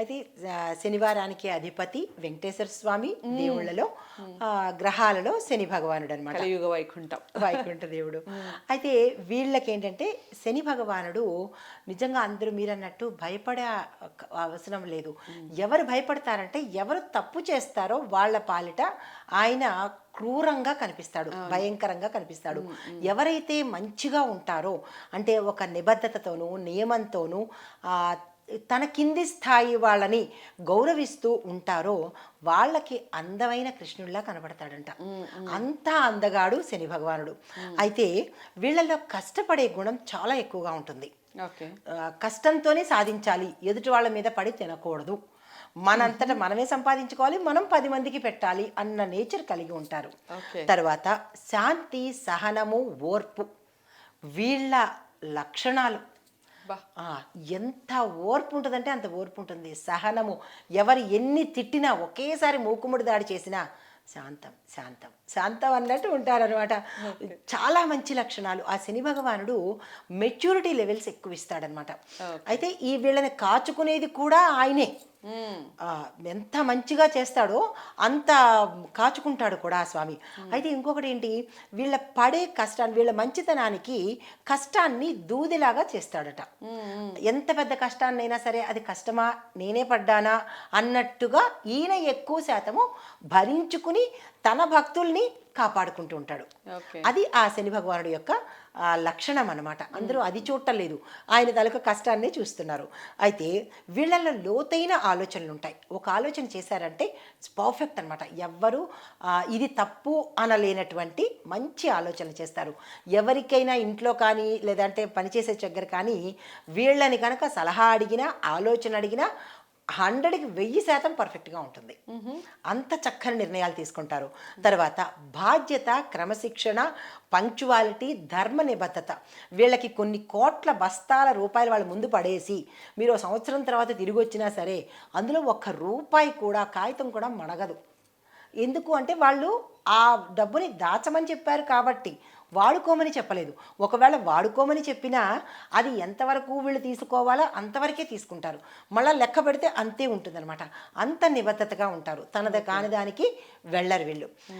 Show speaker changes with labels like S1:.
S1: అయితే శనివారానికి అధిపతి వెంకటేశ్వర స్వామి దేవుళ్ళలో గ్రహాలలో శని భగవానుడు అనమాట
S2: కలియుగ వైకుంఠం.
S1: వైకుంఠ దేవుడు. అయితే వీళ్ళకి ఏంటంటే శని భగవానుడు నిజంగా అందరూ మీరు అన్నట్టు భయపడే అవసరం లేదు. ఎవరు భయపడతారంటే ఎవరు తప్పు చేస్తారో వాళ్ళ పాలిట ఆయన క్రూరంగా కనిపిస్తాడు భయంకరంగా కనిపిస్తాడు. ఎవరైతే మంచిగా ఉంటారో అంటే ఒక నిబద్ధతతోనూ నియమంతోనూ తన కింది స్థాయి వాళ్ళని గౌరవిస్తూ ఉంటారో వాళ్ళకి అందమైన కృష్ణుడిలా కనబడతాడంట. అంత అందగాడు శని భగవానుడు. అయితే వీళ్ళలో కష్టపడే గుణం చాలా ఎక్కువగా ఉంటుంది. కష్టంతోనే సాధించాలి ఎదుటి వాళ్ళ మీద పడి తినకూడదు. మనంతట మనమే సంపాదించుకోవాలి మనం పది మందికి పెట్టాలి అన్న నేచర్ కలిగి ఉంటారు. తర్వాత శాంతి సహనము ఓర్పు వీళ్ళ లక్షణాలు. ఎంత ఓర్పు ఉంటుందంటే అంత ఓర్పు ఉంటుంది సహనము. ఎవరు ఎన్ని తిట్టినా ఒకేసారి మూకుముడి దాడి చేసినా శాంతం శాంతం. శాంతం అన్నట్టు ఉంటారనమాట చాలా మంచి లక్షణాలు. ఆ శని భగవానుడు మెచ్యూరిటీ లెవెల్స్ ఎక్కువ ఇస్తాడనమాట అయితే ఈ వీళ్ళని కాచుకునేది కూడా ఆయనే. ఎంత మంచిగా చేస్తాడో అంత కాచుకుంటాడు కూడా ఆ స్వామి. అయితే ఇంకొకటి ఏంటి? వీళ్ళ పడే కష్టాన్ని వీళ్ళ మంచితనానికి కష్టాన్ని దూదిలాగా చేస్తాడట. ఎంత పెద్ద కష్టాన్నైనా సరే అది కష్టమా? నేనే పడ్డానా? అన్నట్టుగా ఈయన ఎక్కువ శాతము భరించుకుని తన భక్తుల్ని కాపాడుకుంటూ ఉంటాడు. అది ఆ శని భగవానుడు యొక్క లక్షణం అన్నమాట. అందరూ అది చూడటం ఆయన తలక కష్టాన్ని చూస్తున్నారు. అయితే వీళ్ళల్లో లోతైన ఆలోచనలు ఉంటాయి. ఒక ఆలోచన చేశారంటే పర్ఫెక్ట్ అనమాట ఎవ్వరు ఇది తప్పు అనలేనటువంటి మంచి ఆలోచనలు చేస్తారు. ఎవరికైనా ఇంట్లో కానీ లేదంటే పనిచేసే దగ్గర కానీ వీళ్ళని కనుక సలహా అడిగినా ఆలోచన అడిగినా హండ్రెడ్కి వెయ్యి శాతం పర్ఫెక్ట్గా ఉంటుంది. అంత చక్కని నిర్ణయాలు తీసుకుంటారు. తర్వాత బాధ్యత క్రమశిక్షణ పంక్చువాలిటీ ధర్మ నిబద్ధత. వీళ్ళకి కొన్ని కోట్ల బస్తాల రూపాయలు వాళ్ళ ముందు పడేసి మీరు సంవత్సరం తర్వాత తిరిగి వచ్చినా సరే అందులో ఒక్క రూపాయి కూడా కాగితం కూడా మణగదు. ఎందుకు అంటే వాళ్ళు ఆ డబ్బుని దాచమని చెప్పారు కాబట్టి. వాడుకోమని చెప్పలేదు. ఒకవేళ వాడుకోమని చెప్పినా అది ఎంతవరకు వీళ్ళు తీసుకోవాలో అంతవరకే తీసుకుంటారు. మళ్ళీ లెక్క పెడితే అంతే ఉంటుందన్నమాట. అంత నిబద్ధతగా ఉంటారు. తనది కాని దానికి వెళ్ళరు వీళ్ళు.